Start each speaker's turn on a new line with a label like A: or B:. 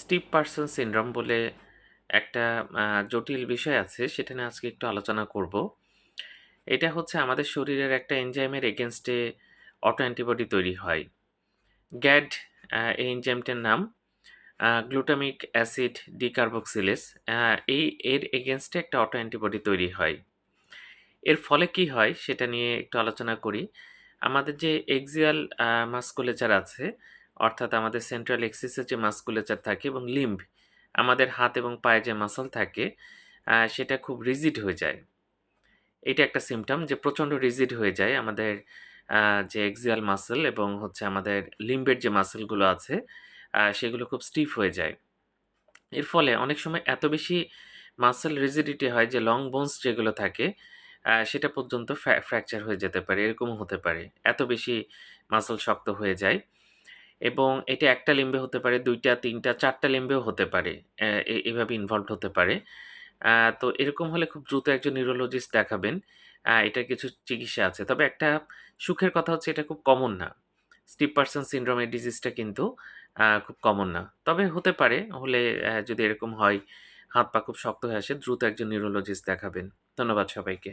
A: Steve person syndrome বলে একটা জটিল বিষয় আছে, সেটা নিয়ে আজকে একটু আলোচনা করব। এটা হচ্ছে আমাদের শরীরের একটা এনজাইমের এগেইনস্টে অটো অ্যান্টিবডি তৈরি হয়। গ্যাড এই এনজাইমটার নাম গ্লুটামিক অ্যাসিড ডিকার্বক্সিলেস এই, এর এগেইনস্টে একটা অটো অ্যান্টিবডি তৈরি হয়। এর ফলে কি হয়, সেটা নিয়ে একটু আলোচনা করি। আমাদের যে এক্সিয়াল মাসকুলেচার আছে অর্থাৎ আমাদের সেন্ট্রাল এক্সিসে যে মাসকুলেচার থাকে এবং লিম্ব আমাদের হাত এবং পায়ে যে মাসল থাকে সেটা খুব রিজিড হয়ে যায়। এটা একটা সিম্পটম যে প্রচণ্ড রিজিড হয়ে যায় আমাদের যে এক্সিয়াল মাসল এবং হচ্ছে আমাদের লিম্বের যে মাসলগুলো আছে সেগুলো খুব স্টিফ হয়ে যায়। এর ফলে অনেক সময় এত বেশি মাসল রিজিডিটি হয় যে লং বোনস যেগুলো থাকে সেটা পর্যন্ত ফ্র্যা ফ্র্যাকচার হয়ে যেতে পারে, এরকমও হতে পারে। এত বেশি মাসল শক্ত হয়ে যায় এবং এটা একটা লিম্বে হতে পারে ২ টা, ৩ টা, ৪ টা লিম্বেও হতে পারে। এভাবে ইনভলভড হতে পারে। তো এরকম হলে খুব দ্রুত একজন নিউরোলজিস্ট দেখাবেন। এটার কিছু চিকিৎসা আছে। তবে একটা সুখের কথা হচ্ছে এটা খুব কমন না। স্টিপ পারসন সিনড্রোম এই ডিজিজটা কিন্তু খুব কমন না। তবে হতে পারে হলে যদি এরকম হয় হাত পা খুব শক্ত হয়ে আসে দ্রুত একজন নিউরোলজিস্ট দেখাবেন। ধন্যবাদ সবাইকে।